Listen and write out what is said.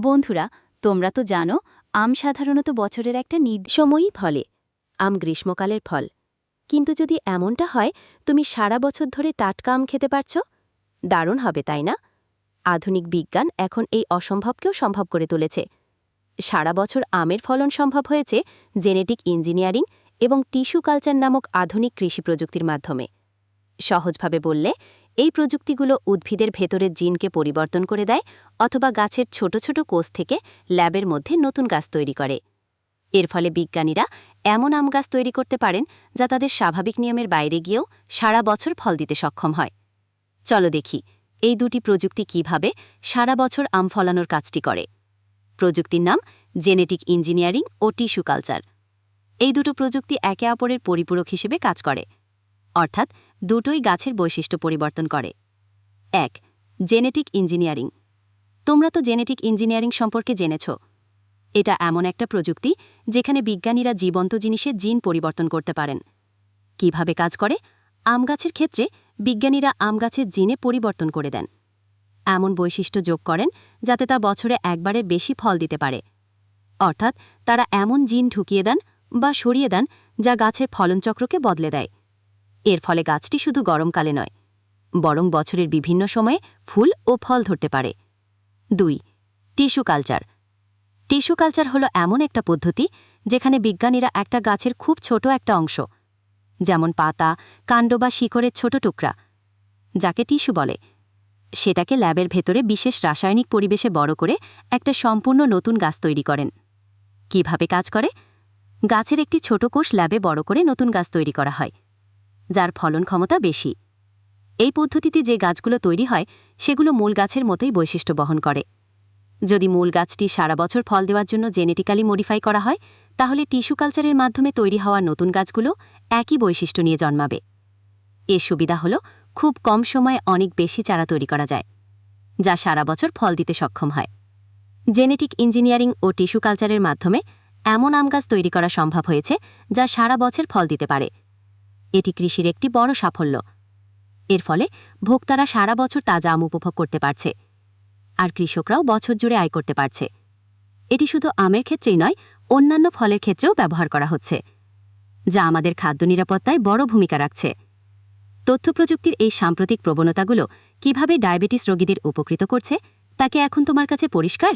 বন্ধুরা, তোমরা তো জানো, আম সাধারণত বছরের একটা সময়ই ফলে, আম গ্রীষ্মকালের ফল। কিন্তু যদি এমনটা হয়, তুমি সারা বছর ধরে টাটকা আম খেতে পারছ? দারুণ হবে, তাই না? আধুনিক বিজ্ঞান এখন এই অসম্ভবকেও সম্ভব করে তুলেছে। সারা বছর আমের ফলন সম্ভব হয়েছে জেনেটিক ইঞ্জিনিয়ারিং এবং টিস্যু কালচার নামক আধুনিক কৃষি প্রযুক্তির মাধ্যমে। সহজভাবে বললে এই প্রযুক্তিগুলো উদ্ভিদের ভেতরের জিনকে পরিবর্তন করে দেয় অথবা গাছের ছোট ছোট কোষ থেকে ল্যাবের মধ্যে নতুন গাছ তৈরি করে। এর ফলে বিজ্ঞানীরা এমন আম গাছ তৈরি করতে পারেন যা তাদের স্বাভাবিক নিয়মের বাইরে গিয়েও সারা বছর ফল দিতে সক্ষম হয়। চলো দেখি এই দুটি প্রযুক্তি কীভাবে সারা বছর আম ফলানোর কাজটি করে। প্রযুক্তির নাম জেনেটিক ইঞ্জিনিয়ারিং ও টিস্যু কালচার। এই দুটো প্রযুক্তি একে অপরের পরিপূরক হিসেবে কাজ করে। অর্থাৎ দুটোই গাছের বৈশিষ্ট্য পরিবর্তন করে। এক, জেনেটিক ইঞ্জিনিয়ারিং। তোমরা তো জেনেটিক ইঞ্জিনিয়ারিং সম্পর্কে জেনেছ। এটা এমন একটা প্রযুক্তি যেখানে বিজ্ঞানীরা জীবন্ত জিনিসে জিন পরিবর্তন করতে পারেন। কীভাবে কাজ করে? আম গাছের ক্ষেত্রে বিজ্ঞানীরা আম গাছের জিনে পরিবর্তন করে দেন। এমন বৈশিষ্ট্য যোগ করেন যাতে তা বছরে একবারের বেশি ফল দিতে পারে। অর্থাৎ তারা এমন জিন ঢুকিয়ে দেন বা সরিয়ে দেন যা গাছের ফলনচক্রকে বদলে দেয়। এর ফলে গাছটি শুধু গরমকালে নয়, বরং বছরের বিভিন্ন সময়ে ফুল ও ফল ধরতে পারে। দুই, টিস্যু কালচার। টিস্যু কালচার হলো এমন একটা পদ্ধতি যেখানে বিজ্ঞানীরা একটা গাছের খুব ছোট একটা অংশ, যেমন পাতা, কাণ্ড বা শিকড়ের ছোট টুকরা, যাকে টিস্যু বলে। সেটাকে ল্যাবের ভেতরে বিশেষ রাসায়নিক পরিবেশে বড় করে একটা সম্পূর্ণ নতুন গাছ তৈরি করেন। কীভাবে কাজ করে? গাছের একটি ছোট কোষ ল্যাবে বড় করে নতুন গাছ তৈরি করা হয়। যার ফলন ক্ষমতা বেশি। এই পদ্ধতিতে যে গাছগুলো তৈরি হয়, সেগুলো মূল গাছের মতোই বৈশিষ্ট্য বহন করে। যদি মূল গাছটি সারা বছর ফল দেওয়ার জন্য জেনেটিক্যালি মডিফাই করা হয়, তাহলে টিস্যু কালচারের মাধ্যমে তৈরি হওয়া নতুন গাছগুলো একই বৈশিষ্ট্য নিয়ে জন্মাবে। এর সুবিধা হল, খুব কম সময়ে অনেক বেশি চারা তৈরি করা যায়, যা সারা বছর ফল দিতে সক্ষম হয়। জেনেটিক ইঞ্জিনিয়ারিং ও টিস্যু কালচারের মাধ্যমে এমন আম গাছ তৈরি করা সম্ভব হয়েছে, যা সারা বছর ফল দিতে পারে এটি কৃষির একটি বড় সাফল্য। এর ফলে ভোক্তারা সারা বছর তাজা আম উপভোগ করতে পারছে আর কৃষকরাও বছর জুড়ে আয় করতে পারছে। এটি শুধু আমের ক্ষেত্রেই নয়, অন্যান্য ফলের ক্ষেত্রেও ব্যবহার করা হচ্ছে, যা আমাদের খাদ্য নিরাপত্তায় বড় ভূমিকা রাখছে। তথ্যপ্রযুক্তির এই সাম্প্রতিক প্রবণতাগুলো কীভাবে ডায়াবেটিস রোগীদের উপকৃত করছে তাকে এখন তোমার কাছে পরিষ্কার?